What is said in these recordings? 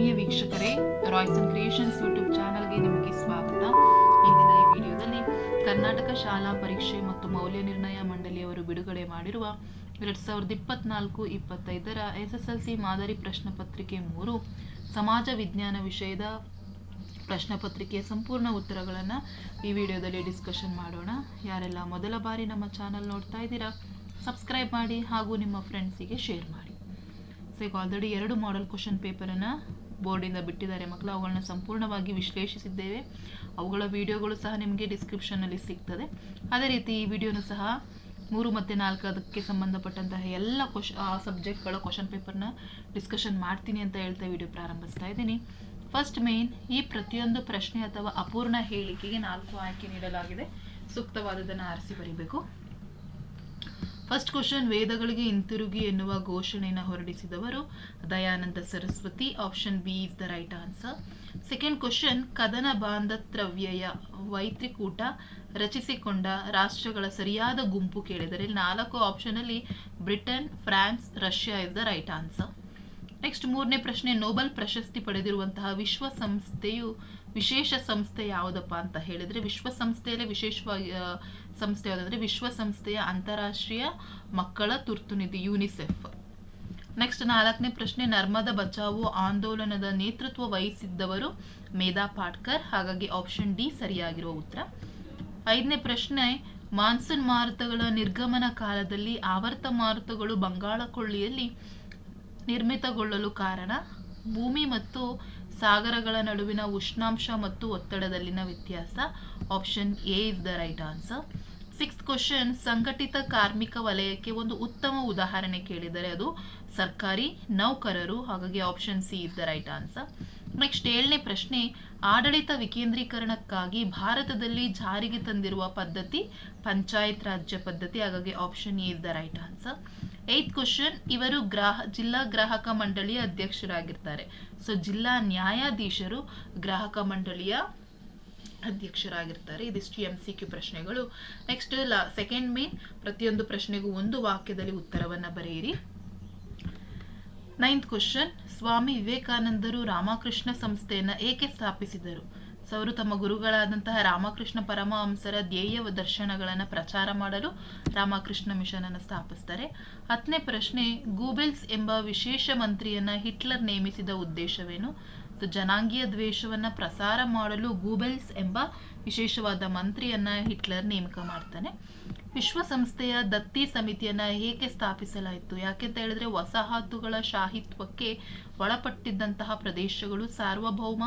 ಆತ್ಮೀಯ ವೀಕ್ಷಕರೇ Royson creations YouTube ಚಾನಲ್ಗೆ ನಿಮಗೆ ಸ್ವಾಗತ. ಇಂದಿನ ಈ ವಿಡಿಯೋದಲ್ಲಿ ಕರ್ನಾಟಕ ಶಾಲಾ ಪರೀಕ್ಷೆ ಮತ್ತು ಮೌಲ್ಯ ನಿರ್ಣಯ ಮಂಡಳಿಯವರು ಬಿಡುಗಡೆ ಮಾಡಿರುವ ಎರಡ್ ಸಾವಿರದ ಇಪ್ಪತ್ನಾಲ್ಕು ಇಪ್ಪತ್ತೈದರ ಎಸ್ ಎಸ್ ಎಲ್ ಸಿ ಮಾದರಿ ಪ್ರಶ್ನೆ ಪತ್ರಿಕೆ ಮೂರು, ಸಮಾಜ ವಿಜ್ಞಾನ ವಿಷಯದ ಪ್ರಶ್ನೆ ಪತ್ರಿಕೆಯ ಸಂಪೂರ್ಣ ಉತ್ತರಗಳನ್ನು ಈ ವಿಡಿಯೋದಲ್ಲಿ ಡಿಸ್ಕಷನ್ ಮಾಡೋಣ. ಯಾರೆಲ್ಲ ಮೊದಲ ಬಾರಿ ನಮ್ಮ ಚಾನಲ್ ನೋಡ್ತಾ ಇದ್ದೀರಾ ಸಬ್ಸ್ಕ್ರೈಬ್ ಮಾಡಿ ಹಾಗೂ ನಿಮ್ಮ ಫ್ರೆಂಡ್ಸಿಗೆ ಶೇರ್ ಮಾಡಿ. ಸೊ ಈಗ ಆಲ್ರೆಡಿ ಎರಡು ಮಾಡೆಲ್ ಕ್ವಶನ್ ಪೇಪರನ್ನು ಬೋರ್ಡಿಂದ ಬಿಟ್ಟಿದ್ದಾರೆ. ಮಕ್ಕಳು ಅವುಗಳನ್ನ ಸಂಪೂರ್ಣವಾಗಿ ವಿಶ್ಲೇಷಿಸಿದ್ದೇವೆ. ಅವುಗಳ ವಿಡಿಯೋಗಳು ಸಹ ನಿಮಗೆ ಡಿಸ್ಕ್ರಿಪ್ಷನ್ನಲ್ಲಿ ಸಿಗ್ತದೆ. ಅದೇ ರೀತಿ ಈ ವಿಡಿಯೋನು ಸಹ ಮೂರು ಮತ್ತು ನಾಲ್ಕು ಅದಕ್ಕೆ ಸಂಬಂಧಪಟ್ಟಂತಹ ಎಲ್ಲ ಕ್ವಶ್ ಆ ಸಬ್ಜೆಕ್ಟ್ಗಳ ಕ್ವಶನ್ ಪೇಪರ್ನ ಡಿಸ್ಕಷನ್ ಮಾಡ್ತೀನಿ ಅಂತ ಹೇಳ್ತಾ ವಿಡಿಯೋ ಪ್ರಾರಂಭಿಸ್ತಾ ಇದ್ದೀನಿ. ಫಸ್ಟ್ ಮೇನ್ ಈ ಪ್ರತಿಯೊಂದು ಪ್ರಶ್ನೆ ಅಥವಾ ಅಪೂರ್ಣ ಹೇಳಿಕೆಗೆ ನಾಲ್ಕು ಆಯ್ಕೆ ನೀಡಲಾಗಿದೆ. ಸೂಕ್ತವಾದದನ್ನು ಆರಿಸಿ ಬರೀಬೇಕು. ಫಸ್ಟ್ ಕ್ವಶನ್ ವೇದಗಳಿಗೆ ಹಿಂತಿರುಗಿ ಎನ್ನುವ ಘೋಷಣೆಯನ್ನು ಹೊರಡಿಸಿದವರು Dayananda Saraswati. Option B is the right answer second question ಕದನ ಬಾಂಧತ್ರವ್ಯಯ ವೈತ್ರಿಕೂಟ ರಚಿಸಿಕೊಂಡ ರಾಷ್ಟ್ರಗಳ ಸರಿಯಾದ ಗುಂಪು ಕೇಳಿದರೆ ನಾಲ್ಕು ಆಪ್ಷನಲ್ಲಿ Britain, France, Russia is the right answer next ಮೂರನೇ ಪ್ರಶ್ನೆ ನೋಬೆಲ್ ಪ್ರಶಸ್ತಿ ಪಡೆದಿರುವಂತಹ ವಿಶ್ವಸಂಸ್ಥೆಯು ವಿಶೇಷ ಸಂಸ್ಥೆ ಯಾವುದಪ್ಪ ಅಂತ ಹೇಳಿದ್ರೆ ವಿಶ್ವಸಂಸ್ಥೆಯಲ್ಲಿ ವಿಶೇಷವಾಗಿ ಸಂಸ್ಥೆ ಯಾವುದಂದ್ರೆ ವಿಶ್ವಸಂಸ್ಥೆಯ ಅಂತಾರಾಷ್ಟ್ರೀಯ ಮಕ್ಕಳ ತುರ್ತು ನಿಧಿ ಯುನಿಸೆಫ್ ನೆಕ್ಸ್ಟ್ ನಾಲ್ಕನೇ ಪ್ರಶ್ನೆ, ನರ್ಮದ ಬಚಾವೋ ಆಂದೋಲನದ ನೇತೃತ್ವ ವಹಿಸಿದ್ದವರು ಮೇಧಾ ಪಾಟ್ಕರ್. ಹಾಗಾಗಿ ಆಪ್ಷನ್ ಡಿ ಸರಿಯಾಗಿರುವ ಉತ್ತರ. ಐದನೇ ಪ್ರಶ್ನೆ, ಮಾನ್ಸೂನ್ ಮಾರುತಗಳ ನಿರ್ಗಮನ ಕಾಲದಲ್ಲಿ ಆವರ್ತ ಮಾರುತಗಳು ಬಂಗಾಳಕೊಳ್ಳಿಯಲ್ಲಿ ನಿರ್ಮಿತಗೊಳ್ಳಲು ಕಾರಣ, ಭೂಮಿ ಮತ್ತು ಸಾಗರಗಳ ನಡುವಿನ ಉಷ್ಣಾಂಶ ಮತ್ತು ಒತ್ತಡದಲ್ಲಿನ ವ್ಯತ್ಯಾಸ? Option A is the right answer six question ಸಂಘಟಿತ ಕಾರ್ಮಿಕ ವಲಯಕ್ಕೆ ಒಂದು ಉತ್ತಮ ಉದಾಹರಣೆ ಕೇಳಿದರೆ ಅದು ಸರ್ಕಾರಿ ನೌಕರರು, ಹಾಗಾಗಿ option C is the right answer next ಏಳನೇ ಪ್ರಶ್ನೆ, ಆಡಳಿತ ವಿಕೇಂದ್ರೀಕರಣಕ್ಕಾಗಿ ಭಾರತದಲ್ಲಿ ಜಾರಿಗೆ ತಂದಿರುವ ಪದ್ಧತಿ, ಪಂಚಾಯತ್ ರಾಜ್ಯ ಪದ್ಧತಿ, ಹಾಗಾಗಿ option A is the right answer eighth question ಇವರು ಗ್ರಾಹ, ಜಿಲ್ಲಾ ಗ್ರಾಹಕ ಮಂಡಳಿಯ ಅಧ್ಯಕ್ಷರಾಗಿರ್ತಾರೆ. ಸೊ ಜಿಲ್ಲಾ ನ್ಯಾಯಾಧೀಶರು ಗ್ರಾಹಕ ಮಂಡಳಿಯ ಅಧ್ಯಕ್ಷರಾಗಿರ್ತಾರೆ. ಇದಿಷ್ಟು ಎಂ ಸಿ ಕ್ಯೂ ಪ್ರಶ್ನೆಗಳು. ನೆಕ್ಸ್ಟ್ ಸೆಕೆಂಡ್ ಮೇನ್ ಪ್ರತಿಯೊಂದು ಪ್ರಶ್ನೆಗೂ ಒಂದು ವಾಕ್ಯದಲ್ಲಿ ಉತ್ತರವನ್ನು ಬರೆಯಿರಿ. ನೈನ್ತ್ ಕ್ವಶನ್ ಸ್ವಾಮಿ ವಿವೇಕಾನಂದರು ರಾಮಕೃಷ್ಣ ಸಂಸ್ಥೆಯನ್ನು ಏಕೆ ಸ್ಥಾಪಿಸಿದರು? ಸೊ ಅವರು ತಮ್ಮ ಗುರುಗಳಾದಂತಹ ರಾಮಕೃಷ್ಣ ಪರಮಹಂಸರ ಧ್ಯೇಯ ದರ್ಶನಗಳನ್ನು ಪ್ರಚಾರ ಮಾಡಲು ರಾಮಕೃಷ್ಣ ಮಿಷನ್ ಅನ್ನು ಸ್ಥಾಪಿಸ್ತಾರೆ. ಹತ್ತನೇ ಪ್ರಶ್ನೆ, ಗೂಬೆಲ್ಸ್ ಎಂಬ ವಿಶೇಷ ಮಂತ್ರಿಯನ್ನ ಹಿಟ್ಲರ್ ನೇಮಿಸಿದ ಉದ್ದೇಶವೇನು? ಸೊ ಜನಾಂಗೀಯ ದ್ವೇಷವನ್ನು ಪ್ರಸಾರ ಮಾಡಲು ಗೂಬೆಲ್ಸ್ ಎಂಬ ವಿಶೇಷವಾದ ಮಂತ್ರಿಯನ್ನ ಹಿಟ್ಲರ್ ನೇಮಕ ಮಾಡ್ತಾನೆ. ವಿಶ್ವಸಂಸ್ಥೆಯ ದತ್ತಿ ಸಮಿತಿಯನ್ನ ಏಕೆ ಸ್ಥಾಪಿಸಲಾಯಿತು? ಯಾಕೆಂತ ಹೇಳಿದ್ರೆ ವಸಾಹತುಗಳ ಶಾಹಿತ್ವಕ್ಕೆ ಒಳಪಟ್ಟಿದ್ದಂತಹ ಪ್ರದೇಶಗಳು ಸಾರ್ವಭೌಮ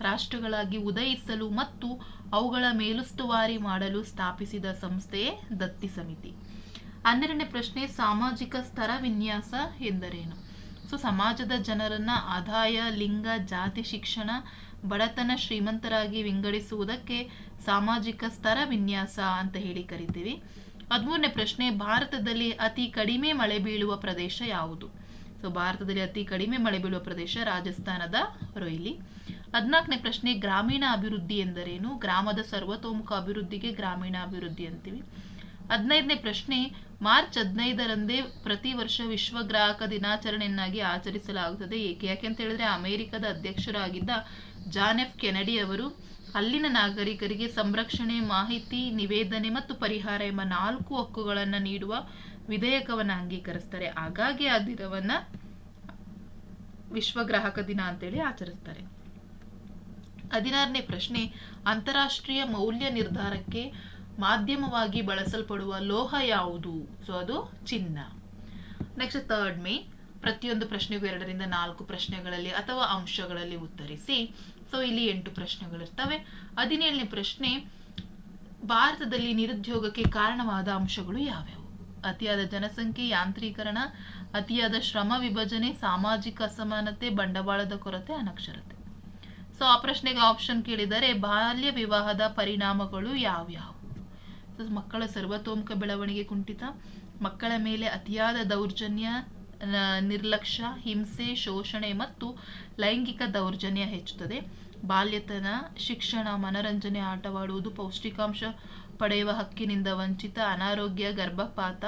ರಾಷ್ಟ್ರಗಳಾಗಿ ಉದಯಿಸಲು ಮತ್ತು ಅವುಗಳ ಮೇಲುಸ್ತುವಾರಿ ಮಾಡಲು ಸ್ಥಾಪಿಸಿದ ಸಂಸ್ಥೆಯೇ ದತ್ತಿ ಸಮಿತಿ. ಹನ್ನೆರಡನೇ ಪ್ರಶ್ನೆ, ಸಾಮಾಜಿಕ ಸ್ತರ ವಿನ್ಯಾಸ ಎಂದರೇನು? ಸೊ ಸಮಾಜದ ಜನರನ್ನ ಆದಾಯ, ಲಿಂಗ, ಜಾತಿ, ಶಿಕ್ಷಣ, ಬಡತನ, ಶ್ರೀಮಂತರಾಗಿ ವಿಂಗಡಿಸುವುದಕ್ಕೆ ಸಾಮಾಜಿಕ ಸ್ತರ ವಿನ್ಯಾಸ ಅಂತ ಹೇಳಿ ಕರಿತೀವಿ. ಹದಿಮೂರನೇ ಪ್ರಶ್ನೆ, ಭಾರತದಲ್ಲಿ ಅತಿ ಕಡಿಮೆ ಮಳೆ ಬೀಳುವ ಪ್ರದೇಶ ಯಾವುದು? ಸೊ ಭಾರತದಲ್ಲಿ ಅತಿ ಕಡಿಮೆ ಮಳೆ ಬೀಳುವ ಪ್ರದೇಶ ರಾಜಸ್ಥಾನದ ರೊಯ್ಲಿ. ಹದಿನಾಲ್ಕನೇ ಪ್ರಶ್ನೆ, ಗ್ರಾಮೀಣ ಅಭಿವೃದ್ಧಿ ಎಂದರೇನು? ಗ್ರಾಮದ ಸರ್ವತೋಮುಖ ಅಭಿವೃದ್ಧಿಗೆ ಗ್ರಾಮೀಣ ಅಭಿವೃದ್ಧಿ ಅಂತೀವಿ. ಹದಿನೈದನೇ ಪ್ರಶ್ನೆ ಮಾರ್ಚ್ ಹದಿನೈದರಂದೇ ಪ್ರತಿ ವರ್ಷ ವಿಶ್ವ ಗ್ರಾಹಕ ದಿನಾಚರಣೆಯನ್ನಾಗಿ ಆಚರಿಸಲಾಗುತ್ತದೆ. ಏಕೆ? ಯಾಕೆಂತ ಹೇಳಿದ್ರೆ ಅಮೆರಿಕದ ಅಧ್ಯಕ್ಷರಾಗಿದ್ದ ಜಾನ್ ಎಫ್ ಕೆನಡಿ ಅವರು ಅಲ್ಲಿನ ನಾಗರಿಕರಿಗೆ ಸಂರಕ್ಷಣೆ, ಮಾಹಿತಿ, ನಿವೇದನೆ ಮತ್ತು ಪರಿಹಾರ ಎಂಬ ನಾಲ್ಕು ಹಕ್ಕುಗಳನ್ನು ನೀಡುವ ವಿಧೇಯಕವನ್ನು ಅಂಗೀಕರಿಸ್ತಾರೆ. ಹಾಗಾಗಿ ಆ ದಿನವನ್ನ ವಿಶ್ವ ಗ್ರಾಹಕ ದಿನ ಅಂತೇಳಿ ಆಚರಿಸ್ತಾರೆ. ಹದಿನಾರನೇ ಪ್ರಶ್ನೆ, ಅಂತಾರಾಷ್ಟ್ರೀಯ ಮೌಲ್ಯ ನಿರ್ಧಾರಕ್ಕೆ ಮಾಧ್ಯಮವಾಗಿ ಬಳಸಲ್ಪಡುವ ಲೋಹ ಯಾವುದು? ಸೊ ಅದು ಚಿನ್ನ. ನೆಕ್ಸ್ಟ್ ಥರ್ಡ್ ಮೇ ಪ್ರತಿಯೊಂದು ಪ್ರಶ್ನೆಗೂ ಎರಡರಿಂದ ನಾಲ್ಕು ಪ್ರಶ್ನೆಗಳಲ್ಲಿ ಅಥವಾ ಅಂಶಗಳಲ್ಲಿ ಉತ್ತರಿಸಿ. ಸೊ ಇಲ್ಲಿ ಎಂಟು ಪ್ರಶ್ನೆಗಳಿರ್ತವೆ. ಹದಿನೇಳನೇ ಪ್ರಶ್ನೆ, ಭಾರತದಲ್ಲಿ ನಿರುದ್ಯೋಗಕ್ಕೆ ಕಾರಣವಾದ ಅಂಶಗಳು ಯಾವ್ಯಾವು? ಅತಿಯಾದ ಜನಸಂಖ್ಯೆ, ಯಾಂತ್ರೀಕರಣ, ಅತಿಯಾದ ಶ್ರಮ ವಿಭಜನೆ, ಸಾಮಾಜಿಕ ಅಸಮಾನತೆ, ಬಂಡವಾಳದ ಕೊರತೆ, ಅನಕ್ಷರತೆ. ಸೊ ಆ ಪ್ರಶ್ನೆಗೆ ಆಪ್ಷನ್ ಕೇಳಿದರೆ, ಬಾಲ್ಯ ವಿವಾಹದ ಪರಿಣಾಮಗಳು ಯಾವ್ಯಾವು? ಮಕ್ಕಳ ಸರ್ವತೋಮುಖ ಬೆಳವಣಿಗೆ ಕುಂಠಿತ. ಮಕ್ಕಳ ಮೇಲೆ ಅತಿಯಾದ ದೌರ್ಜನ್ಯ ನಿರ್ಲಕ್ಷ್ಯ ಹಿಂಸೆ, ಶೋಷಣೆ ಮತ್ತು ಲೈಂಗಿಕ ದೌರ್ಜನ್ಯ ಹೆಚ್ಚುತ್ತದೆ. ಬಾಲ್ಯತನ, ಶಿಕ್ಷಣ, ಮನರಂಜನೆ, ಆಟವಾಡುವುದು ಪೌಷ್ಟಿಕಾಂಶ ಪಡೆಯುವ ಹಕ್ಕಿನಿಂದ ವಂಚಿತ, ಅನಾರೋಗ್ಯ, ಗರ್ಭಪಾತ,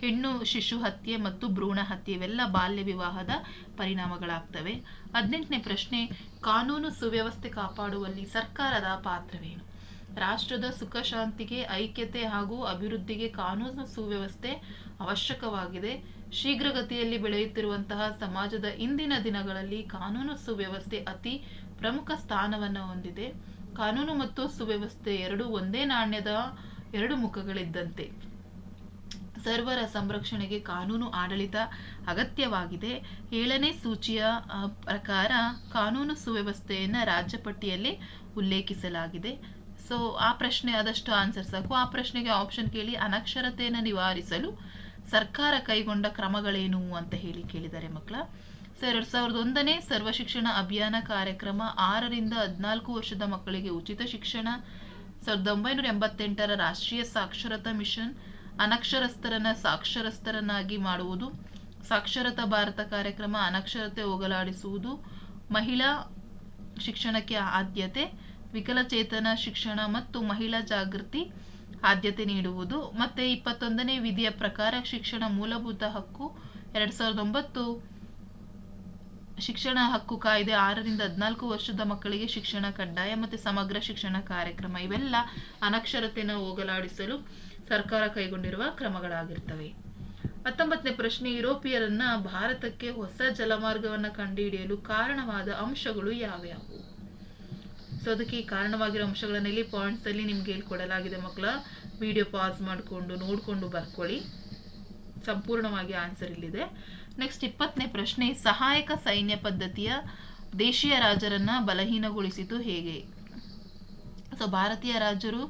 ಹೆಣ್ಣು, ಶಿಶು ಹತ್ಯೆ ಮತ್ತು ಭ್ರೂಣ ಹತ್ಯೆ ಇವೆಲ್ಲ ಬಾಲ್ಯ ವಿವಾಹದ ಪರಿಣಾಮಗಳಾಗ್ತವೆ. ಹದಿನೆಂಟನೇ ಪ್ರಶ್ನೆ, ಕಾನೂನು ಸುವ್ಯವಸ್ಥೆ ಕಾಪಾಡುವಲ್ಲಿ ಸರ್ಕಾರದ ಪಾತ್ರವೇನು? ರಾಷ್ಟ್ರದ ಸುಖ ಶಾಂತಿಗೆ, ಐಕ್ಯತೆ ಹಾಗೂ ಅಭಿವೃದ್ಧಿಗೆ ಕಾನೂನು ಸುವ್ಯವಸ್ಥೆ ಅವಶ್ಯಕವಾಗಿದೆ. ಶೀಘ್ರಗತಿಯಲ್ಲಿ ಬೆಳೆಯುತ್ತಿರುವಂತಹ ಸಮಾಜದ ಇಂದಿನ ದಿನಗಳಲ್ಲಿ ಕಾನೂನು ಸುವ್ಯವಸ್ಥೆ ಅತಿ ಪ್ರಮುಖ ಸ್ಥಾನವನ್ನು ಹೊಂದಿದೆ. ಕಾನೂನು ಮತ್ತು ಸುವ್ಯವಸ್ಥೆ ಎರಡು ಒಂದೇ ನಾಣ್ಯದ ಎರಡು ಮುಖಗಳಿದ್ದಂತೆ. ಸರ್ವರ ಸಂರಕ್ಷಣೆಗೆ ಕಾನೂನು ಆಡಳಿತ ಅಗತ್ಯವಾಗಿದೆ. ಏಳನೇ ಸೂಚಿಯ ಪ್ರಕಾರ ಕಾನೂನು ಸುವ್ಯವಸ್ಥೆಯನ್ನು ರಾಜ್ಯ ಪಟ್ಟಿಯಲ್ಲಿ ಉಲ್ಲೇಖಿಸಲಾಗಿದೆ. ಸೊ ಆ ಪ್ರಶ್ನೆ ಆದಷ್ಟು ಆನ್ಸರ್ ಸಾಕು. ಆ ಪ್ರಶ್ನೆಗೆ ಆಪ್ಷನ್ ಕೇಳಿ ಅನಕ್ಷರತೆಯನ್ನು ನಿವಾರಿಸಲು ಸರ್ಕಾರ ಕೈಗೊಂಡ ಕ್ರಮಗಳೇನು ಅಂತ ಹೇಳಿ ಕೇಳಿದ್ದಾರೆ ಮಕ್ಕಳ. ಸೊ ಎರಡು ಸಾವಿರದ ಒಂದನೇ ಸರ್ವ ಶಿಕ್ಷಣ ಅಭಿಯಾನ ಕಾರ್ಯಕ್ರಮ ಆರರಿಂದ ಹದಿನಾಲ್ಕು ವರ್ಷದ ಮಕ್ಕಳಿಗೆ ಉಚಿತ ಶಿಕ್ಷಣ. ಸಾವಿರದ ಒಂಬೈನೂರ ಎಂಬತ್ತೆಂಟರ ರಾಷ್ಟ್ರೀಯ ಸಾಕ್ಷರತಾ ಮಿಷನ್ ಅನಕ್ಷರಸ್ಥರನ್ನ ಸಾಕ್ಷರಸ್ಥರನ್ನಾಗಿ ಮಾಡುವುದು. ಸಾಕ್ಷರತಾ ಭಾರತ ಕಾರ್ಯಕ್ರಮ ಅನಕ್ಷರತೆ ಹೋಗಲಾಡಿಸುವುದು. ಮಹಿಳಾ ಶಿಕ್ಷಣಕ್ಕೆ ಆದ್ಯತೆ. ವಿಕಲಚೇತನ ಶಿಕ್ಷಣ ಮತ್ತು ಮಹಿಳಾ ಜಾಗೃತಿ ಆದ್ಯತೆ ನೀಡುವುದು. ಮತ್ತೆ ಇಪ್ಪತ್ತೊಂದನೇ ವಿಧಿಯ ಪ್ರಕಾರ ಶಿಕ್ಷಣ ಮೂಲಭೂತ ಹಕ್ಕು ಎರಡ್ ಸಾವಿರದ ಒಂಬತ್ತು ಶಿಕ್ಷಣ ಹಕ್ಕು ಕಾಯ್ದೆ ಆರರಿಂದ ಹದಿನಾಲ್ಕು ವರ್ಷದ ಮಕ್ಕಳಿಗೆ ಶಿಕ್ಷಣ ಕಡ್ಡಾಯ ಮತ್ತು ಸಮಗ್ರ ಶಿಕ್ಷಣ ಕಾರ್ಯಕ್ರಮ ಇವೆಲ್ಲ ಅನಕ್ಷರತೆಯನ್ನು ಹೋಗಲಾಡಿಸಲು ಸರ್ಕಾರ ಕೈಗೊಂಡಿರುವ ಕ್ರಮಗಳಾಗಿರ್ತವೆ. ಹತ್ತೊಂಬತ್ತನೇ ಪ್ರಶ್ನೆ, ಯುರೋಪಿಯರನ್ನ ಭಾರತಕ್ಕೆ ಹೊಸ ಜಲಮಾರ್ಗವನ್ನು ಕಂಡುಹಿಡಿಯಲು ಕಾರಣವಾದ ಅಂಶಗಳು ಯಾವ್ಯಾವು? ಸೊ ಅದಕ್ಕೆ ಈ ಕಾರಣವಾಗಿರೋ ಅಂಶಗಳನ್ನ ಇಲ್ಲಿ ಪಾಯಿಂಟ್ಸ್ ಅಲ್ಲಿ ನಿಮ್ಗೆ ಹೇಳ್ಕೊಡಲಾಗಿದೆ ಮಕ್ಕಳ. ವಿಡಿಯೋ ಪಾಸ್ ಮಾಡಿಕೊಂಡು, ನೋಡ್ಕೊಂಡು ಬರ್ಕೊಳ್ಳಿ. ಸಂಪೂರ್ಣವಾಗಿ ಆನ್ಸರ್ ಇಲ್ಲಿದೆ. ನೆಕ್ಸ್ಟ್ ಇಪ್ಪತ್ತನೇ ಪ್ರಶ್ನೆ, ಸಹಾಯಕ ಸೈನ್ಯ ಪದ್ಧತಿಯ ದೇಶೀಯ ರಾಜರನ್ನ ಬಲಹೀನಗೊಳಿಸಿತು ಹೇಗೆ? ಸೊ ಭಾರತೀಯ ರಾಜರು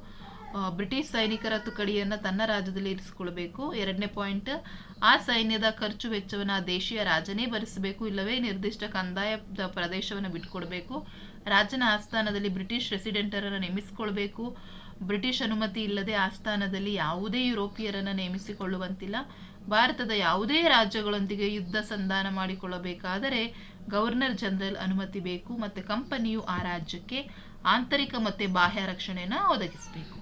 ಬ್ರಿಟಿಷ್ ಸೈನಿಕರ ತುಕಡಿಯನ್ನ ತನ್ನ ರಾಜ್ಯದಲ್ಲಿ ಇರಿಸಿಕೊಳ್ಬೇಕು ಎರಡನೇ ಪಾಯಿಂಟ್, ಆ ಸೈನ್ಯದ ಖರ್ಚು ವೆಚ್ಚವನ್ನು ಆ ದೇಶೀಯ ರಾಜನೇ ಭರಿಸಬೇಕು, ಇಲ್ಲವೇ ನಿರ್ದಿಷ್ಟ ಕಂದಾಯದ ಪ್ರದೇಶವನ್ನು ಬಿಟ್ಕೊಡ್ಬೇಕು ರಾಜನ ಆಸ್ಥಾನದಲ್ಲಿ ಬ್ರಿಟಿಷ್ ರೆಸಿಡೆಂಟರನ್ನು ನೇಮಿಸಿಕೊಳ್ಬೇಕು. ಬ್ರಿಟಿಷ್ ಅನುಮತಿ ಇಲ್ಲದೆ ಆಸ್ಥಾನದಲ್ಲಿ ಯಾವುದೇ ಯುರೋಪಿಯರನ್ನು ನೇಮಿಸಿಕೊಳ್ಳುವಂತಿಲ್ಲ. ಭಾರತದ ಯಾವುದೇ ರಾಜ್ಯಗಳೊಂದಿಗೆ ಯುದ್ಧ ಸಂಧಾನ ಮಾಡಿಕೊಳ್ಳಬೇಕಾದರೆ ಗವರ್ನರ್ ಜನರಲ್ ಅನುಮತಿ ಬೇಕು, ಮತ್ತು ಕಂಪನಿಯು ಆ ರಾಜ್ಯಕ್ಕೆ ಆಂತರಿಕ ಮತ್ತು ಬಾಹ್ಯ ರಕ್ಷಣೆಯನ್ನು ಒದಗಿಸಬೇಕು.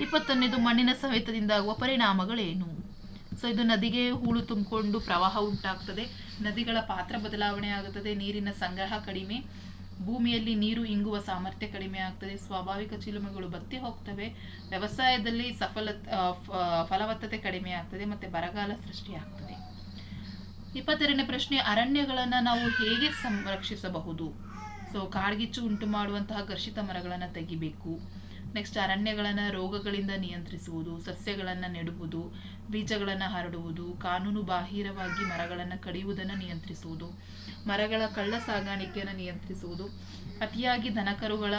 ಇಪ್ಪತ್ತೊಂದನೇದು ಮಣ್ಣಿನ ಸವೆತದಿಂದಾಗುವ ಪರಿಣಾಮಗಳೇನು? ಸೊ ಇದು ನದಿಗೆ ಹೂಳು ತುಂಬಿಕೊಂಡು ಪ್ರವಾಹ ಉಂಟಾಗ್ತದೆ. ನದಿಗಳ ಪಾತ್ರ ಬದಲಾವಣೆ ಆಗುತ್ತದೆ. ನೀರಿನ ಸಂಗ್ರಹ ಕಡಿಮೆ. ಭೂಮಿಯಲ್ಲಿ ನೀರು ಇಂಗುವ ಸಾಮರ್ಥ್ಯ ಕಡಿಮೆ ಆಗ್ತದೆ. ಸ್ವಾಭಾವಿಕ ಚಿಲುಮೆಗಳು ಬತ್ತಿ ಹೋಗ್ತವೆ. ವ್ಯವಸಾಯದಲ್ಲಿ ಸಫಲ ಫಲವತ್ತತೆ ಕಡಿಮೆ ಆಗ್ತದೆ ಮತ್ತೆ ಬರಗಾಲ ಸೃಷ್ಟಿಯಾಗ್ತದೆ ಇಪ್ಪತ್ತೆರಡನೇ ಪ್ರಶ್ನೆ, ಅರಣ್ಯಗಳನ್ನ ನಾವು ಹೇಗೆ ಸಂರಕ್ಷಿಸಬಹುದು? ಸೊ ಕಾಡ್ಗಿಚ್ಚು ಉಂಟು ಮಾಡುವಂತಹ ಘರ್ಷಿತ ಮರಗಳನ್ನು ತೆಗಿಬೇಕು. ನೆಕ್ಸ್ಟ್ ಅರಣ್ಯಗಳನ್ನು ರೋಗಗಳಿಂದ ನಿಯಂತ್ರಿಸುವುದು, ಸಸ್ಯಗಳನ್ನು ನೆಡುವುದು, ಬೀಜಗಳನ್ನು ಹರಡುವುದು, ಕಾನೂನು ಬಾಹಿರವಾಗಿ ಮರಗಳನ್ನು ಕಡಿಯುವುದನ್ನು ನಿಯಂತ್ರಿಸುವುದು, ಮರಗಳ ಕಳ್ಳ ಸಾಗಾಣಿಕೆಯನ್ನು ನಿಯಂತ್ರಿಸುವುದು, ಅತಿಯಾಗಿ ದನಕರುಗಳ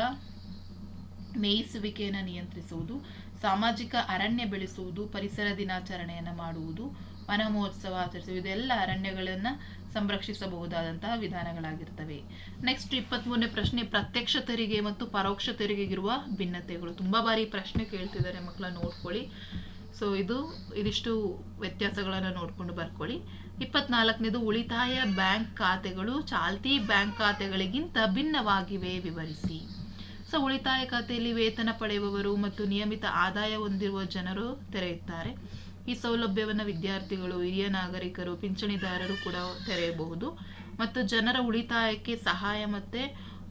ಮೇಯಿಸುವಿಕೆಯನ್ನು ನಿಯಂತ್ರಿಸುವುದು, ಸಾಮಾಜಿಕ ಅರಣ್ಯ ಬೆಳೆಸುವುದು, ಪರಿಸರ ದಿನಾಚರಣೆಯನ್ನು ಮಾಡುವುದು ವನ ಮಹೋತ್ಸವ ಆಚರಿಸುವುದು, ಇದೆಲ್ಲ ಅರಣ್ಯಗಳನ್ನು ಸಂರಕ್ಷಿಸಬಹುದಾದಂತಹ ವಿಧಾನಗಳಾಗಿರ್ತವೆ. ನೆಕ್ಸ್ಟ್ ಇಪ್ಪತ್ಮೂರನೇ ಪ್ರಶ್ನೆ, ಪ್ರತ್ಯಕ್ಷ ತೆರಿಗೆ ಮತ್ತು ಪರೋಕ್ಷ ತೆರಿಗೆಗಿರುವ ಭಿನ್ನತೆಗಳು. ತುಂಬಾ ಬಾರಿ ಪ್ರಶ್ನೆ ಕೇಳ್ತಿದ್ದಾರೆ ಮಕ್ಕಳ ನೋಡ್ಕೊಳ್ಳಿ. ಸೊ ಇದು ಇದಿಷ್ಟು ವ್ಯತ್ಯಾಸಗಳನ್ನು ನೋಡ್ಕೊಂಡು ಬರ್ಕೊಳ್ಳಿ. ಇಪ್ಪತ್ನಾಲ್ಕನೇದು, ಉಳಿತಾಯ ಬ್ಯಾಂಕ್ ಖಾತೆಗಳು ಚಾಲ್ತಿ ಬ್ಯಾಂಕ್ ಖಾತೆಗಳಿಗಿಂತ ಭಿನ್ನವಾಗಿವೆ, ವಿವರಿಸಿ. ಸೊ ಉಳಿತಾಯ ಖಾತೆಯಲ್ಲಿ ವೇತನ ಪಡೆಯುವವರು ಮತ್ತು ನಿಯಮಿತ ಆದಾಯ ಹೊಂದಿರುವ ಜನರು ತೆರೆಯುತ್ತಾರೆ. ಈ ಸೌಲಭ್ಯವನ್ನು ವಿದ್ಯಾರ್ಥಿಗಳು, ಹಿರಿಯ ನಾಗರಿಕರು, ಪಿಂಚಣಿದಾರರು ಕೂಡ ತೆರೆಯಬಹುದು. ಮತ್ತು ಜನರ ಉಳಿತಾಯಕ್ಕೆ ಸಹಾಯ ಮತ್ತೆ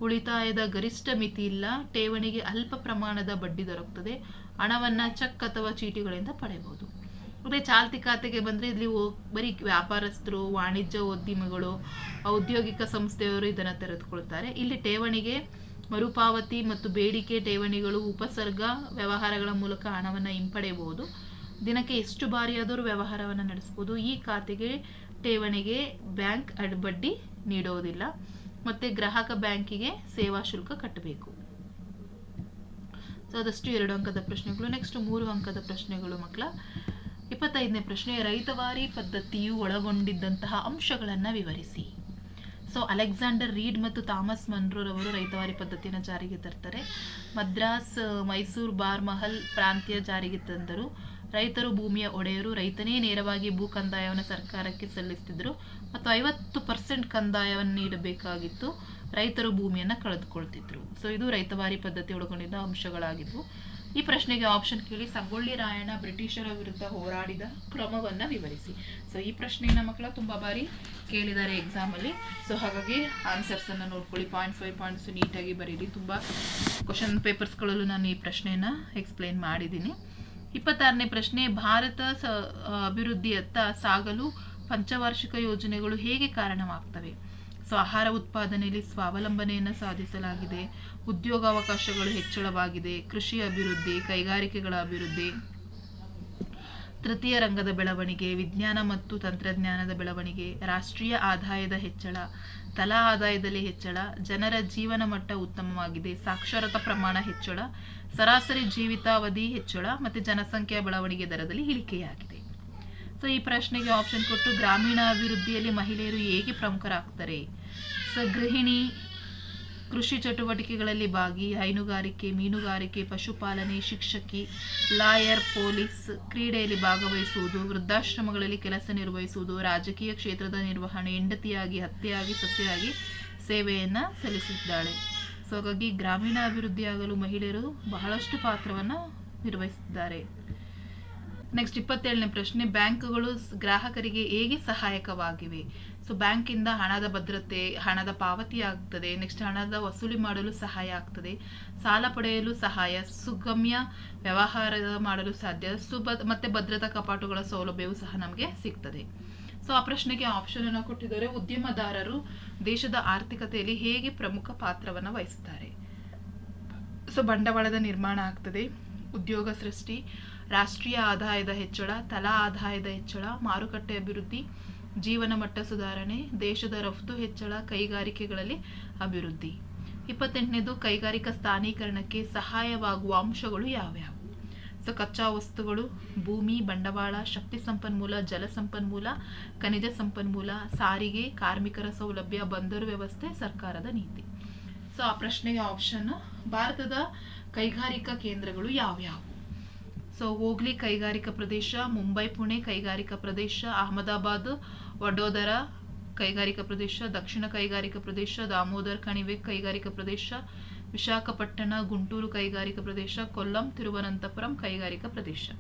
ಉಳಿತಾಯದ ಗರಿಷ್ಠ ಮಿತಿ ಇಲ್ಲ. ಠೇವಣಿಗೆ ಅಲ್ಪ ಪ್ರಮಾಣದ ಬಡ್ಡಿ ದೊರಕುತ್ತದೆ. ಹಣವನ್ನು ಚೆಕ್ ಅಥವಾ ಚೀಟಿಗಳಿಂದ ಪಡೆಯಬಹುದು. ಅದೇ ಚಾಲ್ತಿ ಖಾತೆಗೆ ಬಂದ್ರೆ ಇಲ್ಲಿ ಬರೀ ವ್ಯಾಪಾರಸ್ಥರು, ವಾಣಿಜ್ಯ ಉದ್ಯಮಿಗಳು, ಔದ್ಯೋಗಿಕ ಸಂಸ್ಥೆಯವರು ಇದನ್ನು ತೆರೆದುಕೊಳ್ತಾರೆ. ಇಲ್ಲಿ ಠೇವಣಿಗೆ ಮರುಪಾವತಿ ಮತ್ತು ಬೇಡಿಕೆ ಠೇವಣಿಗಳು, ಉಪಸರ್ಗ ವ್ಯವಹಾರಗಳ ಮೂಲಕ ಹಣವನ್ನು ಹಿಂಪಡೆಯಬಹುದು. ದಿನಕ್ಕೆ ಎಷ್ಟು ಬಾರಿಯಾದರೂ ವ್ಯವಹಾರವನ್ನು ನಡೆಸಬಹುದು ಈ ಖಾತೆಗೆ, ಠೇವಣಿಗೆ ಬ್ಯಾಂಕ್ ಅಡ್ ಬಡ್ಡಿ ನೀಡೋದಿಲ್ಲ. ಮತ್ತೆ ಗ್ರಾಹಕ ಬ್ಯಾಂಕಿಗೆ ಸೇವಾ ಶುಲ್ಕ ಕಟ್ಟಬೇಕು. ಸೊ, ಅದಷ್ಟು ಎರಡು ಅಂಕದ ಪ್ರಶ್ನೆಗಳು. ನೆಕ್ಸ್ಟ್ ಮೂರು ಅಂಕದ ಪ್ರಶ್ನೆಗಳು ಮಕ್ಕಳ. ಇಪ್ಪತ್ತೈದನೇ ಪ್ರಶ್ನೆ, ರೈತವಾರಿ ಪದ್ಧತಿಯು ಒಳಗೊಂಡಿದ್ದಂತಹ ಅಂಶಗಳನ್ನು ವಿವರಿಸಿ. ಸೊ, ಅಲೆಕ್ಸಾಂಡರ್ ರೀಡ್ ಮತ್ತು ಥಾಮಸ್ ಮನ್ರೋರವರು ರೈತವಾರಿ ಪದ್ಧತಿಯನ್ನು ಜಾರಿಗೆ ತರ್ತಾರೆ. ಮದ್ರಾಸ್, ಮೈಸೂರು ಬಾರ್ ಮಹಲ್ ಪ್ರಾಂತ್ಯ ಜಾರಿಗೆ ತಂದರು. ರೈತರು ಭೂಮಿಯ ಒಡೆಯರು, ರೈತನೇ ನೇರವಾಗಿ ಭೂ ಕಂದಾಯವನ್ನು ಸರ್ಕಾರಕ್ಕೆ ಸಲ್ಲಿಸ್ತಿದ್ರು ಮತ್ತು ಐವತ್ತು ಪರ್ಸೆಂಟ್ ಕಂದಾಯವನ್ನು ನೀಡಬೇಕಾಗಿತ್ತು. ರೈತರು ಭೂಮಿಯನ್ನು ಕಳೆದುಕೊಳ್ತಿದ್ರು. ಸೊ ಇದು ರೈತವಾರಿ ಪದ್ಧತಿ ಒಳಗೊಂಡಿದ್ದ ಅಂಶಗಳಾಗಿದ್ವು. ಈ ಪ್ರಶ್ನೆಗೆ ಆಪ್ಷನ್ ಕೇಳಿ ಸಂಗೊಳ್ಳಿ ರಾಯಣ್ಣ ಬ್ರಿಟಿಷರ ವಿರುದ್ಧ ಹೋರಾಡಿದ ಕ್ರಮವನ್ನ ವಿವರಿಸಿ. ಸೊ ಈ ಪ್ರಶ್ನೆಯನ್ನ ಮಕ್ಕಳ ತುಂಬಾ ಬಾರಿ ಕೇಳಿದ್ದಾರೆ ಎಕ್ಸಾಮ್ ಅಲ್ಲಿ. ಸೊ ಹಾಗಾಗಿ ಆನ್ಸರ್ಸ್ ಅನ್ನ ನೋಡ್ಕೊಳ್ಳಿ. ಪಾಯಿಂಟ್ ಫೈವ್ ಪಾಯಿಂಟ್ಸ್ ನೀಟಾಗಿ ಬರೀರಿ. ತುಂಬಾ ಕ್ವಶನ್ ಪೇಪರ್ಸ್ಗಳಲ್ಲೂ ನಾನು ಈ ಪ್ರಶ್ನೆಯನ್ನ ಎಕ್ಸ್ಪ್ಲೈನ್ ಮಾಡಿದ್ದೀನಿ. ಇಪ್ಪತ್ತಾರನೇ ಪ್ರಶ್ನೆ, ಭಾರತ ಸ ಅಭಿವೃದ್ಧಿಯತ್ತ ಸಾಗಲು ಪಂಚವಾರ್ಷಿಕ ಯೋಜನೆಗಳು ಹೇಗೆ ಕಾರಣವಾಗ್ತವೆ? ಸೊ ಆಹಾರ ಉತ್ಪಾದನೆಯಲ್ಲಿ ಸ್ವಾವಲಂಬನೆಯನ್ನು ಸಾಧಿಸಲಾಗಿದೆ, ಉದ್ಯೋಗಾವಕಾಶಗಳು ಹೆಚ್ಚಳವಾಗಿದೆ, ಕೃಷಿ ಅಭಿವೃದ್ಧಿ, ಕೈಗಾರಿಕೆಗಳ ಅಭಿವೃದ್ಧಿ ತೃತೀಯ ರಂಗದ ಬೆಳವಣಿಗೆ, ವಿಜ್ಞಾನ ಮತ್ತು ತಂತ್ರಜ್ಞಾನದ ಬೆಳವಣಿಗೆ, ರಾಷ್ಟ್ರೀಯ ಆದಾಯದ ಹೆಚ್ಚಳ, ತಲಾ ಆದಾಯದಲ್ಲಿ ಹೆಚ್ಚಳ, ಜನರ ಜೀವನ ಮಟ್ಟ ಉತ್ತಮವಾಗಿದೆ, ಸಾಕ್ಷರತಾ ಪ್ರಮಾಣ ಹೆಚ್ಚಳ, ಸರಾಸರಿ ಜೀವಿತಾವಧಿ ಹೆಚ್ಚಳ ಮತ್ತು ಜನಸಂಖ್ಯಾ ಬೆಳವಣಿಗೆ ದರದಲ್ಲಿ ಇಳಿಕೆಯಾಗಿದೆ. ಸೊ ಈ ಪ್ರಶ್ನೆಗೆ ಆಪ್ಷನ್ ಕೊಟ್ಟು ಗ್ರಾಮೀಣ ಅಭಿವೃದ್ಧಿಯಲ್ಲಿ ಮಹಿಳೆಯರು ಹೇಗೆ ಪ್ರಮುಖರಾಗ್ತಾರೆ? ಸೊ ಗೃಹಿಣಿ ಕೃಷಿ ಚಟುವಟಿಕೆಗಳಲ್ಲಿ ಭಾಗಿ, ಹೈನುಗಾರಿಕೆ, ಮೀನುಗಾರಿಕೆ, ಪಶುಪಾಲನೆ, ಶಿಕ್ಷಕಿ, ಲಾಯರ್, ಪೊಲೀಸ್ ಕ್ರೀಡೆಯಲ್ಲಿ ಭಾಗವಹಿಸುವುದು, ವೃದ್ಧಾಶ್ರಮಗಳಲ್ಲಿ ಕೆಲಸ ನಿರ್ವಹಿಸುವುದು, ರಾಜಕೀಯ ಕ್ಷೇತ್ರದ ನಿರ್ವಹಣೆ, ಹೆಂಡತಿಯಾಗಿ, ಹತ್ಯೆಯಾಗಿ ಸಸ್ಯೆಯಾಗಿ ಸೇವೆಯನ್ನು ಸಲ್ಲಿಸಿದ್ದಾಳೆ. ಸೊ ಹಾಗಾಗಿ ಗ್ರಾಮೀಣ ಅಭಿವೃದ್ಧಿಯಾಗಲು ಮಹಿಳೆಯರು ಬಹಳಷ್ಟು ಪಾತ್ರವನ್ನು ನಿರ್ವಹಿಸಿದ್ದಾರೆ. ನೆಕ್ಸ್ಟ್ ಇಪ್ಪತ್ತೇಳನೇ ಪ್ರಶ್ನೆ, ಬ್ಯಾಂಕುಗಳು ಗ್ರಾಹಕರಿಗೆ ಹೇಗೆ ಸಹಾಯಕವಾಗಿವೆ? ಸೊ ಬ್ಯಾಂಕಿಂದ ಹಣದ ಭದ್ರತೆ, ಹಣದ ಪಾವತಿ ಆಗ್ತದೆ. ನೆಕ್ಸ್ಟ್ ಹಣದ ವಸೂಲಿ ಮಾಡಲು ಸಹಾಯ ಆಗ್ತದೆ. ಸಾಲ ಪಡೆಯಲು ಸಹಾಯ, ಸುಗಮ್ಯ ವ್ಯವಹಾರ ಮಾಡಲು ಸಾಧ್ಯ, ಸುಭ, ಮತ್ತೆ ಭದ್ರತಾ ಕಪಾಟುಗಳ ಸೌಲಭ್ಯವು ಸಹ ನಮಗೆ ಸಿಗ್ತದೆ. ಸೊ ಆ ಪ್ರಶ್ನೆಗೆ ಆಪ್ಷನ್ ಅನ್ನು ಕೊಟ್ಟಿದ್ದಾರೆ. ಉದ್ಯಮದಾರರು ದೇಶದ ಆರ್ಥಿಕತೆಯಲ್ಲಿ ಹೇಗೆ ಪ್ರಮುಖ ಪಾತ್ರವನ್ನು ವಹಿಸುತ್ತಾರೆ ಸೊ ಬಂಡವಾಳದ ನಿರ್ಮಾಣ ಆಗ್ತದೆ. ಉದ್ಯೋಗ ಸೃಷ್ಟಿ, ರಾಷ್ಟ್ರೀಯ ಆದಾಯದ ಹೆಚ್ಚಳ, ತಲಾ ಆದಾಯದ ಹೆಚ್ಚಳ, ಮಾರುಕಟ್ಟೆ ಅಭಿವೃದ್ಧಿ ಜೀವನ ಮಟ್ಟ ಸುಧಾರಣೆ, ದೇಶದ ರಫ್ತು ಹೆಚ್ಚಳ, ಕೈಗಾರಿಕೆಗಳಲ್ಲಿ ಅಭಿವೃದ್ಧಿ. ಇಪ್ಪತ್ತೆಂಟನೇದು, ಕೈಗಾರಿಕಾ ಸ್ಥಾನೀಕರಣಕ್ಕೆ ಸಹಾಯವಾಗುವ ಅಂಶಗಳು ಯಾವ್ಯಾವು? ಸೊ, ಕಚ್ಚಾ ವಸ್ತುಗಳು, ಭೂಮಿ, ಬಂಡವಾಳ, ಶಕ್ತಿ ಸಂಪನ್ಮೂಲ, ಜಲ ಸಂಪನ್ಮೂಲ, ಖನಿಜ ಸಂಪನ್ಮೂಲ, ಸಾರಿಗೆ, ಕಾರ್ಮಿಕರ ಸೌಲಭ್ಯ, ಬಂದರು ವ್ಯವಸ್ಥೆ, ಸರ್ಕಾರದ ನೀತಿ. ಸೊ, ಆ ಪ್ರಶ್ನೆಗೆ ಆಪ್ಷನ್, ಭಾರತದ ಕೈಗಾರಿಕಾ ಕೇಂದ್ರಗಳು ಯಾವ್ಯಾವು? ಸೊ, ಹೋಗ್ಲಿ ಕೈಗಾರಿಕಾ ಪ್ರದೇಶ, ಮುಂಬೈ, ಪುಣೆ ಕೈಗಾರಿಕಾ ಪ್ರದೇಶ, ಅಹಮದಾಬಾದ್ ವಡೋದರ ಕೈಗಾರಿಕಾ ಪ್ರದೇಶ, ದಕ್ಷಿಣ ಕೈಗಾರಿಕಾ ಪ್ರದೇಶ, ದಾಮೋದರ್ ಕಣಿವೆ ಕೈಗಾರಿಕಾ ಪ್ರದೇಶ, ವಿಶಾಖಪಟ್ಟಣ ಗುಂಟೂರು ಕೈಗಾರಿಕಾ ಪ್ರದೇಶ, ಕೊಲ್ಲಂ ತಿರುವನಂತಪುರಂ ಕೈಗಾರಿಕಾ ಪ್ರದೇಶ.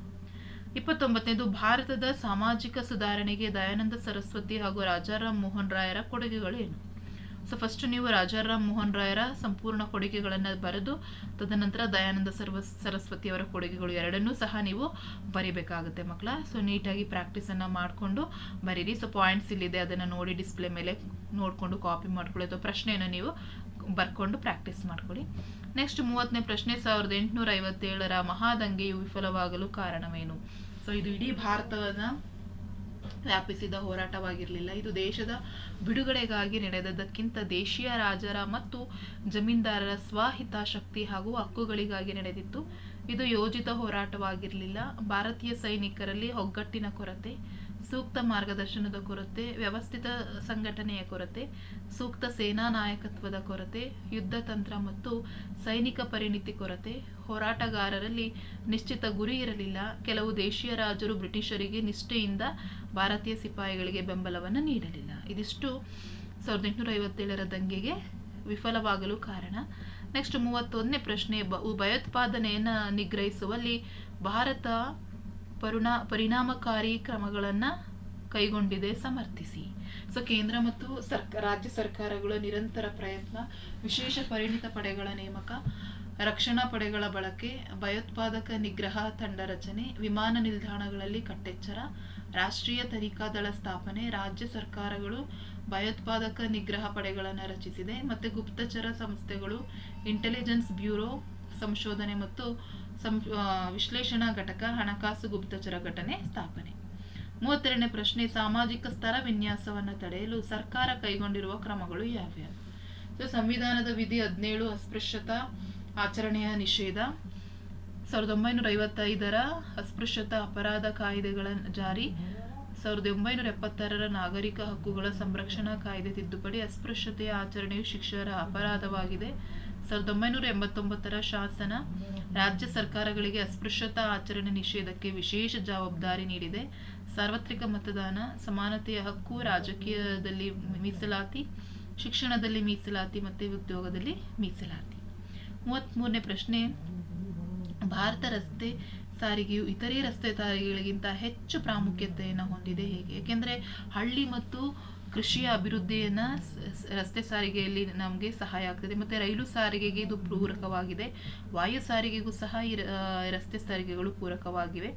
ಇಪ್ಪತ್ತೊಂಬತ್ತನೇದು, ಭಾರತದ ಸಾಮಾಜಿಕ ಸುಧಾರಣೆಗೆ ದಯಾನಂದ ಸರಸ್ವತಿ ಹಾಗೂ ರಾಜಾರಾಮ್ ಮೋಹನ್ ರಾಯರ ಕೊಡುಗೆಗಳೇನು ಸೊ ಫಸ್ಟ್ ನೀವು ರಾಜಾರಾಮ್ ಮೋಹನ್ ರಾಯರ ಸಂಪೂರ್ಣ ಕೊಡುಗೆಗಳನ್ನು ಬರೆದು, ತದನಂತರ ದಯಾನಂದ ಸರ್ವ ಸರಸ್ವತಿಯವರ ಕೊಡುಗೆಗಳು ಎರಡನ್ನೂ ಸಹ ನೀವು ಬರಿಬೇಕಾಗುತ್ತೆ ಮಕ್ಕಳ. ಸೊ ನೀಟಾಗಿ ಪ್ರಾಕ್ಟೀಸನ್ನು ಮಾಡಿಕೊಂಡು ಬರೀರಿ. ಸೊ ಪಾಯಿಂಟ್ಸ್ ಇಲ್ಲಿದೆ, ಅದನ್ನು ನೋಡಿ ಡಿಸ್ಪ್ಲೇ ಮೇಲೆ ನೋಡಿಕೊಂಡು ಕಾಪಿ ಮಾಡ್ಕೊಳ್ಳಿ ಅಥವಾ ಪ್ರಶ್ನೆಯನ್ನು ನೀವು ಬರ್ಕೊಂಡು ಪ್ರಾಕ್ಟೀಸ್ ಮಾಡ್ಕೊಳ್ಳಿ. ನೆಕ್ಸ್ಟ್ ಮೂವತ್ತನೇ ಪ್ರಶ್ನೆ, ಸಾವಿರದ ಎಂಟುನೂರ ಐವತ್ತೇಳರ ಮಹಾದಂಗೆಯು ವಿಫಲವಾಗಲು ಕಾರಣವೇನು? ಸೊ ಇದು ಇಡೀ ಭಾರತವನ್ನು ವ್ಯಾಪಿಸಿದ ಹೋರಾಟವಾಗಿರಲಿಲ್ಲ. ಇದು ದೇಶದ ಬಿಡುಗಡೆಗಾಗಿ ನಡೆದದ್ದಕ್ಕಿಂತ ದೇಶೀಯ ರಾಜರ ಮತ್ತು ಜಮೀನ್ದಾರರ ಸ್ವಹಿತಾಸಕ್ತಿ ಹಾಗೂ ಹಕ್ಕುಗಳಿಗಾಗಿ ನಡೆದಿತ್ತು. ಇದು ಯೋಜಿತ ಹೋರಾಟವಾಗಿರಲಿಲ್ಲ. ಭಾರತೀಯ ಸೈನಿಕರಲ್ಲಿ ಒಗ್ಗಟ್ಟಿನ ಕೊರತೆ. ಸೂಕ್ತ ಮಾರ್ಗದರ್ಶನದ ಕೊರತೆ, ವ್ಯವಸ್ಥಿತ ಸಂಘಟನೆಯ ಕೊರತೆ, ಸೂಕ್ತ ಸೇನಾ ನಾಯಕತ್ವದ ಕೊರತೆ, ಯುದ್ಧ ತಂತ್ರ ಮತ್ತು ಸೈನಿಕ ಪರಿಣಿತಿ ಕೊರತೆ. ಹೋರಾಟಗಾರರಲ್ಲಿ ನಿಶ್ಚಿತ ಗುರಿ ಇರಲಿಲ್ಲ. ಕೆಲವು ದೇಶೀಯ ರಾಜರು ಬ್ರಿಟಿಷರಿಗೆ ನಿಷ್ಠೆಯಿಂದ ಭಾರತೀಯ ಸಿಪಾಯಿಗಳಿಗೆ ಬೆಂಬಲವನ್ನು ನೀಡಲಿಲ್ಲ. ಇದಿಷ್ಟು ಸಾವಿರದ ಎಂಟುನೂರ ಐವತ್ತೇಳರ ದಂಗೆಗೆ ವಿಫಲವಾಗಲು ಕಾರಣ. ನೆಕ್ಸ್ಟ್ ಮೂವತ್ತೊಂದನೇ ಪ್ರಶ್ನೆ ಬ ಭಯೋತ್ಪಾದನೆಯನ್ನು ನಿಗ್ರಹಿಸುವಲ್ಲಿ ಭಾರತ ಪರುಣಾ ಪರಿಣಾಮಕಾರಿ ಕ್ರಮಗಳನ್ನು ಕೈಗೊಂಡಿದೆ, ಸಮರ್ಥಿಸಿ. ಸೊ, ಕೇಂದ್ರ ಮತ್ತು ಸರ್ಕ, ರಾಜ್ಯ ಸರ್ಕಾರಗಳ ನಿರಂತರ ಪ್ರಯತ್ನ, ವಿಶೇಷ ಪರಿಣಿತ ಪಡೆಗಳ ನೇಮಕ, ರಕ್ಷಣಾ ಪಡೆಗಳ ಬಳಕೆ, ಭಯೋತ್ಪಾದಕ ನಿಗ್ರಹ ತಂಡ ರಚನೆ, ವಿಮಾನ ನಿಲ್ದಾಣಗಳಲ್ಲಿ ಕಟ್ಟೆಚ್ಚರ, ರಾಷ್ಟ್ರೀಯ ತನಿಖಾ ದಳ ಸ್ಥಾಪನೆ, ರಾಜ್ಯ ಸರ್ಕಾರಗಳು ಭಯೋತ್ಪಾದಕ ನಿಗ್ರಹ ಪಡೆಗಳನ್ನು ರಚಿಸಿದೆ, ಮತ್ತು ಗುಪ್ತಚರ ಸಂಸ್ಥೆಗಳು ಇಂಟೆಲಿಜೆನ್ಸ್ ಬ್ಯೂರೋ ಸಂಶೋಧನೆ ಮತ್ತು ಸಂ ವಿಶ್ಲೇಷಣಾ ಘಟಕ, ಹಣಕಾಸು ಗುಪ್ತಚರ ಘಟನೆ ಸ್ಥಾಪನೆ. ಮೂವತ್ತೆರಡನೇ ಪ್ರಶ್ನೆ, ಸಾಮಾಜಿಕ ಸ್ತರ ವಿನ್ಯಾಸವನ್ನು ತಡೆಯಲು ಸರ್ಕಾರ ಕೈಗೊಂಡಿರುವ ಕ್ರಮಗಳು ಯಾವ್ಯಾವು? ಸೊ, ಸಂವಿಧಾನದ ವಿಧಿ ಹದಿನೇಳು, ಅಸ್ಪೃಶ್ಯತಾ ಆಚರಣೆಯ ನಿಷೇಧ. ಸಾವಿರದ ಒಂಬೈನೂರ ಐವತ್ತೈದರ ಅಸ್ಪೃಶ್ಯತಾ ಅಪರಾಧ ಕಾಯ್ದೆಗಳ ಜಾರಿ. ಸಾವಿರದ ಒಂಬೈನೂರ ಎಪ್ಪತ್ತಾರರ ನಾಗರಿಕ ಹಕ್ಕುಗಳ ಸಂರಕ್ಷಣಾ ಕಾಯ್ದೆ ತಿದ್ದುಪಡಿ ಅಸ್ಪೃಶ್ಯತೆಯ ಆಚರಣೆಯು ಶಿಕ್ಷಕರ ಅಪರಾಧವಾಗಿದೆ. ಸಾವಿರದ ಒಂಬೈನೂರ ಎಂಬತ್ತೊಂಬತ್ತರ ಶಾಸನ ರಾಜ್ಯ ಸರ್ಕಾರಗಳಿಗೆ ಅಸ್ಪೃಶ್ಯತಾ ಆಚರಣೆ ನಿಷೇಧಕ್ಕೆ ವಿಶೇಷ ಜವಾಬ್ದಾರಿ ನೀಡಿದೆ. ಸಾರ್ವತ್ರಿಕ ಮತದಾನ ಸಮಾನತೆಯ ಹಕ್ಕು, ರಾಜಕೀಯದಲ್ಲಿ ಮೀಸಲಾತಿ, ಶಿಕ್ಷಣದಲ್ಲಿ ಮೀಸಲಾತಿ ಮತ್ತು ಉದ್ಯೋಗದಲ್ಲಿ ಮೀಸಲಾತಿ. ಮೂವತ್ತ್ಮೂರನೇ ಪ್ರಶ್ನೆ, ಭಾರತ ರಸ್ತೆ ಸಾರಿಗೆಯು ಇತರೆ ರಸ್ತೆ ಸಾರಿಗೆಗಳಿಗಿಂತ ಹೆಚ್ಚು ಪ್ರಾಮುಖ್ಯತೆಯನ್ನು ಹೊಂದಿದೆ ಹೇಗೆ? ಏಕೆಂದರೆ ಹಳ್ಳಿ ಮತ್ತು ಕೃಷಿಯ ಅಭಿವೃದ್ಧಿಯನ್ನು ರಸ್ತೆ ಸಾರಿಗೆಯಲ್ಲಿ ನಮಗೆ ಸಹಾಯ ಆಗ್ತದೆ. ಮತ್ತೆ ರೈಲು ಸಾರಿಗೆಗೆ ಇದು ಪೂರಕವಾಗಿದೆ. ವಾಯು ಸಾರಿಗೆಗೂ ಸಹ ಈ ರಸ್ತೆ ಸಾರಿಗೆಗಳು ಪೂರಕವಾಗಿವೆ.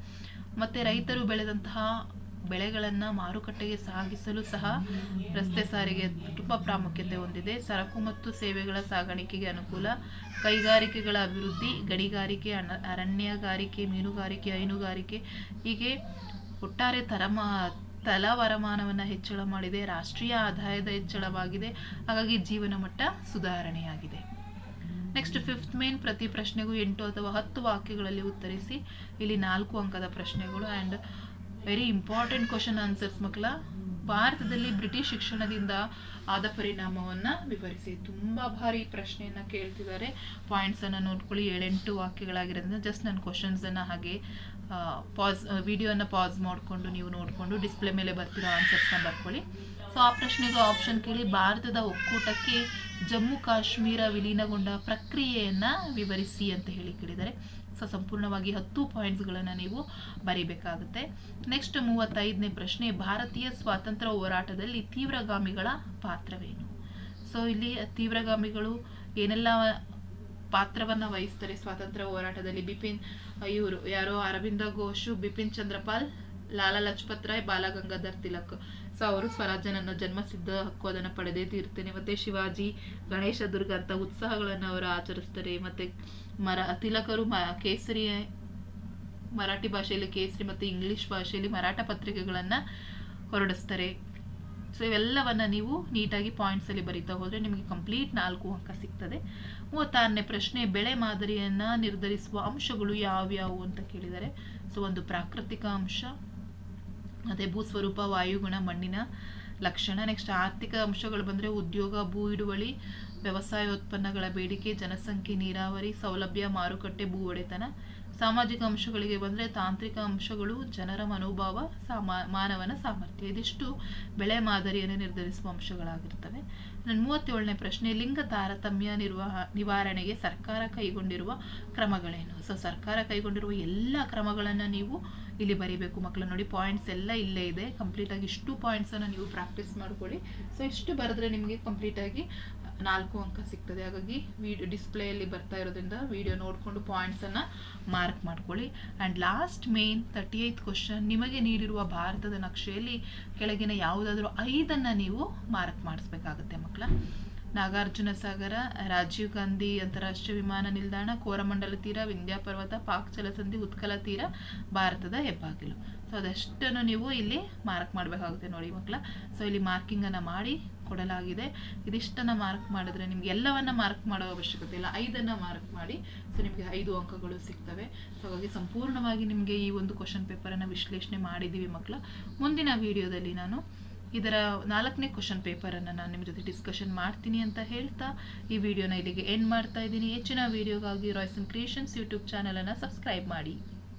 ಮತ್ತೆ ರೈತರು ಬೆಳೆದಂತಹ ಬೆಳೆಗಳನ್ನು ಮಾರುಕಟ್ಟೆಗೆ ಸಾಗಿಸಲು ಸಹ ರಸ್ತೆ ಸಾರಿಗೆ ತುಂಬ ಪ್ರಾಮುಖ್ಯತೆ ಹೊಂದಿದೆ. ಸರಕು ಮತ್ತು ಸೇವೆಗಳ ಸಾಗಾಣಿಕೆಗೆ ಅನುಕೂಲ, ಕೈಗಾರಿಕೆಗಳ ಅಭಿವೃದ್ಧಿ, ಗಣಿಗಾರಿಕೆ ಅರಣ್ಯಗಾರಿಕೆ, ಮೀನುಗಾರಿಕೆ, ಹೈನುಗಾರಿಕೆ ಹೀಗೆ ಒಟ್ಟಾರೆ ತರಮ ತಲವರಮಾನವನ್ನು ಹೆಚ್ಚಳ ಮಾಡಿದೆ, ರಾಷ್ಟ್ರೀಯ ಆದಾಯದ ಹೆಚ್ಚಳವಾಗಿದೆ, ಹಾಗಾಗಿ ಜೀವನ ಮಟ್ಟ ಸುಧಾರಣೆಯಾಗಿದೆ. ನೆಕ್ಸ್ಟ್ ಫಿಫ್ತ್ ಮೇನ್ ಪ್ರತಿ ಪ್ರಶ್ನೆಗೂ ಎಂಟು ಅಥವಾ ಹತ್ತು ವಾಕ್ಯಗಳಲ್ಲಿ ಉತ್ತರಿಸಿ. ಇಲ್ಲಿ ನಾಲ್ಕು ಅಂಕದ ಪ್ರಶ್ನೆಗಳು and very important question answers ಮಕ್ಕಳ. ಭಾರತದಲ್ಲಿ ಬ್ರಿಟಿಷ್ ಶಿಕ್ಷಣದಿಂದ ಆದ ಪರಿಣಾಮವನ್ನು ವಿವರಿಸಿ. ತುಂಬ ಭಾರಿ ಪ್ರಶ್ನೆಯನ್ನು ಕೇಳ್ತಿದ್ದಾರೆ. ಪಾಯಿಂಟ್ಸನ್ನು ನೋಡ್ಕೊಳ್ಳಿ. ಏಳೆಂಟು ವಾಕ್ಯಗಳಾಗಿರೋದ್ರಿಂದ ಜಸ್ಟ್ ನನ್ನ ಕ್ವಶನ್ಸನ್ನು ಹಾಗೆ ಪಾಸ್ ವಿಡಿಯೋನ ಪಾಸ್ ಮಾಡಿಕೊಂಡು ನೀವು ನೋಡಿಕೊಂಡು ಡಿಸ್ಪ್ಲೇ ಮೇಲೆ ಬರ್ತಿರೋ ಆನ್ಸರ್ಸ್ನ ಬರ್ಕೊಳ್ಳಿ. ಸೊ ಆ ಪ್ರಶ್ನೆಗೂ ಆಪ್ಷನ್ ಕೇಳಿ, ಭಾರತದ ಒಕ್ಕೂಟಕ್ಕೆ ಜಮ್ಮು ಕಾಶ್ಮೀರ ವಿಲೀನಗೊಂಡ ಪ್ರಕ್ರಿಯೆಯನ್ನು ವಿವರಿಸಿ ಅಂತ ಹೇಳಿ ಕೇಳಿದ್ದಾರೆ. ಸೊ ಸಂಪೂರ್ಣವಾಗಿ ಹತ್ತು ಪಾಯಿಂಟ್ಸ್ಗಳನ್ನು ನೀವು ಬರೀಬೇಕಾಗುತ್ತೆ. ನೆಕ್ಸ್ಟ್ ಮೂವತ್ತೈದನೇ ಪ್ರಶ್ನೆ, ಭಾರತೀಯ ಸ್ವಾತಂತ್ರ್ಯ ಹೋರಾಟದಲ್ಲಿ ತೀವ್ರಗಾಮಿಗಳ ಪಾತ್ರವೇನು? ಸೊ ಇಲ್ಲಿ ತೀವ್ರಗಾಮಿಗಳು ಏನೆಲ್ಲ ಪಾತ್ರವನ್ನು ವಹಿಸ್ತಾರೆ ಸ್ವಾತಂತ್ರ್ಯ ಹೋರಾಟದಲ್ಲಿ? ಬಿಪಿನ್ ಇವರು ಯಾರೋ ಅರವಿಂದ ಘೋಷು, ಬಿಪಿನ್ ಚಂದ್ರಪಾಲ್, ಲಾಲಾ ಲಜಪತ್ ರಾಯ್ ಬಾಲಗಂಗಾಧರ್ ತಿಲಕ್. ಸೊ ಅವರು ಸ್ವರಾಜ್ಯನನ್ನು ಜನ್ಮಸಿದ್ಧ ಹಕ್ಕು ಅದನ್ನು ಪಡೆದೇ ತೀರ್ತೇನೆ ಮತ್ತೆ ಶಿವಾಜಿ, ಗಣೇಶ ದುರ್ಗ ಅಂತ ಉತ್ಸಾಹಗಳನ್ನು ಅವರು ಆಚರಿಸ್ತಾರೆ. ಮತ್ತೆ ಮರ, ತಿಲಕರು ಮ, ಕೇಸರಿ, ಮರಾಠಿ ಭಾಷೆಯಲ್ಲಿ ಕೇಸರಿ ಮತ್ತು ಇಂಗ್ಲಿಷ್ ಭಾಷೆಯಲ್ಲಿ ಮರಾಠ ಪತ್ರಿಕೆಗಳನ್ನು ಹೊರಡಿಸ್ತಾರೆ. ಸೊ ಇವೆಲ್ಲವನ್ನು ನೀವು ನೀಟಾಗಿ ಪಾಯಿಂಟ್ಸಲ್ಲಿ ಬರಿತಾ ಹೋದರೆ ನಿಮಗೆ ಕಂಪ್ಲೀಟ್ ನಾಲ್ಕು ಅಂಕ ಸಿಗ್ತದೆ. ಮೂವತ್ತಾರನೇ ಪ್ರಶ್ನೆ, ಬೆಳೆ ಮಾದರಿಯನ್ನು ನಿರ್ಧರಿಸುವ ಅಂಶಗಳು ಯಾವ್ಯಾವು ಅಂತ ಕೇಳಿದರೆ, ಸೊ ಒಂದು ಪ್ರಾಕೃತಿಕ ಅಂಶ, ಅದೇ ಭೂಸ್ವರೂಪ ವಾಯುಗುಣ ಮಣ್ಣಿನ ಲಕ್ಷಣ ನೆಕ್ಸ್ಟ್ ಆರ್ಥಿಕ ಅಂಶಗಳು ಬಂದರೆ ಉದ್ಯೋಗ, ಭೂ ಹಿಡುವಳಿ ವ್ಯವಸಾಯ ಉತ್ಪನ್ನಗಳ ಬೇಡಿಕೆ, ಜನಸಂಖ್ಯೆ, ನೀರಾವರಿ, ಸೌಲಭ್ಯ, ಮಾರುಕಟ್ಟೆ, ಭೂ ಒಡೆತನ ಸಾಮಾಜಿಕ ಅಂಶಗಳಿಗೆ ಬಂದರೆ ತಾಂತ್ರಿಕ ಅಂಶಗಳು, ಜನರ ಮನೋಭಾವ, ಸಾಮಾ, ಮಾನವನ ಸಾಮರ್ಥ್ಯ. ಇದಿಷ್ಟು ಬೆಳೆ ಮಾದರಿಯನ್ನು ನಿರ್ಧರಿಸುವ ಅಂಶಗಳಾಗಿರ್ತವೆ. ನನ್ನ ಮೂವತ್ತೇಳನೇ ಪ್ರಶ್ನೆ, ಲಿಂಗ ತಾರತಮ್ಯ ನಿರ್ವಹ, ನಿವಾರಣೆಗೆ ಸರ್ಕಾರ ಕೈಗೊಂಡಿರುವ ಕ್ರಮಗಳೇನು? ಸೊ, ಸರ್ಕಾರ ಕೈಗೊಂಡಿರುವ ಎಲ್ಲ ಕ್ರಮಗಳನ್ನು ನೀವು ಇಲ್ಲಿ ಬರೀಬೇಕು ಮಕ್ಕಳು. ನೋಡಿ ಪಾಯಿಂಟ್ಸ್ ಎಲ್ಲ ಇಲ್ಲೇ ಇದೆ. ಕಂಪ್ಲೀಟಾಗಿ ಇಷ್ಟು ಪಾಯಿಂಟ್ಸನ್ನು ನೀವು ಪ್ರಾಕ್ಟೀಸ್ ಮಾಡ್ಕೊಳ್ಳಿ. ಸೊ ಇಷ್ಟು ಬರೆದ್ರೆ ನಿಮಗೆ ಕಂಪ್ಲೀಟಾಗಿ ನಾಲ್ಕು ಅಂಕ ಸಿಗ್ತದೆ. ಹಾಗಾಗಿ ವಿಡಿಯೋ ಡಿಸ್ಪ್ಲೇಯಲ್ಲಿ ಬರ್ತಾ ಇರೋದ್ರಿಂದ ವಿಡಿಯೋ ನೋಡಿಕೊಂಡು ಪಾಯಿಂಟ್ಸನ್ನು ಮಾರ್ಕ್ ಮಾಡ್ಕೊಳ್ಳಿ. And last main thirty eighth question ನಿಮಗೆ ನೀಡಿರುವ ಭಾರತದ ನಕ್ಷೆಯಲ್ಲಿ ಕೆಳಗಿನ ಯಾವುದಾದ್ರೂ ಐದನ್ನು ನೀವು ಮಾರ್ಕ್ ಮಾಡಿಸ್ಬೇಕಾಗುತ್ತೆ ಮಕ್ಕಳ. ನಾಗಾರ್ಜುನ ಸಾಗರ, ರಾಜೀವ್ ಗಾಂಧಿ ಅಂತಾರಾಷ್ಟ್ರೀಯ ವಿಮಾನ ನಿಲ್ದಾಣ, ಕೋರಮಂಡಲ ತೀರ, ವಿಂಧ್ಯಾ ಪರ್ವತ, ಪಾಕ್ ಜಲಸಂಧಿ, ಉತ್ಕಲ ತೀರ, ಭಾರತದ ಹೆಬ್ಬಾಗಿಲು. ಸೊ ಅದಷ್ಟನ್ನು ನೀವು ಇಲ್ಲಿ ಮಾರ್ಕ್ ಮಾಡಬೇಕಾಗುತ್ತೆ ನೋಡಿ ಮಕ್ಕಳ. ಸೊ ಇಲ್ಲಿ ಮಾರ್ಕಿಂಗನ್ನು ಮಾಡಿ ಕೊಡಲಾಗಿದೆ. ಇದಿಷ್ಟನ್ನು ಮಾರ್ಕ್ ಮಾಡಿದ್ರೆ ನಿಮ್ಗೆ ಎಲ್ಲವನ್ನ ಮಾರ್ಕ್ ಮಾಡೋ ಅವಶ್ಯಕತೆ ಇಲ್ಲ. ಐದನ್ನು ಮಾರ್ಕ್ ಮಾಡಿ. ಸೊ ನಿಮಗೆ ಐದು ಅಂಕಗಳು ಸಿಗ್ತವೆ. ಸೊ ಹಾಗಾಗಿ ಸಂಪೂರ್ಣವಾಗಿ ನಿಮಗೆ ಈ ಒಂದು ಕ್ವಶನ್ ಪೇಪರನ್ನು ವಿಶ್ಲೇಷಣೆ ಮಾಡಿದ್ದೀವಿ ಮಕ್ಕಳ. ಮುಂದಿನ ವಿಡಿಯೋದಲ್ಲಿ ನಾನು ಇದರ ನಾಲ್ಕನೇ ಕ್ವಶನ್ ಪೇಪರನ್ನು ನಾನು ನಿಮ್ಮ ಜೊತೆ ಡಿಸ್ಕಷನ್ ಮಾಡ್ತೀನಿ ಅಂತ ಹೇಳ್ತಾ, ಈ ವಿಡಿಯೋನ ಇಲ್ಲಿಗೆ ಎಂಡ್ ಮಾಡ್ತಾ ಇದ್ದೀನಿ. ಹೆಚ್ಚಿನ ವಿಡಿಯೋಗಾಗಿ ರಾಯ್ಸನ್ ಕ್ರಿಯೇಷನ್ಸ್ ಯೂಟ್ಯೂಬ್ ಚಾನಲನ್ನು ಸಬ್ಸ್ಕ್ರೈಬ್ ಮಾಡಿ.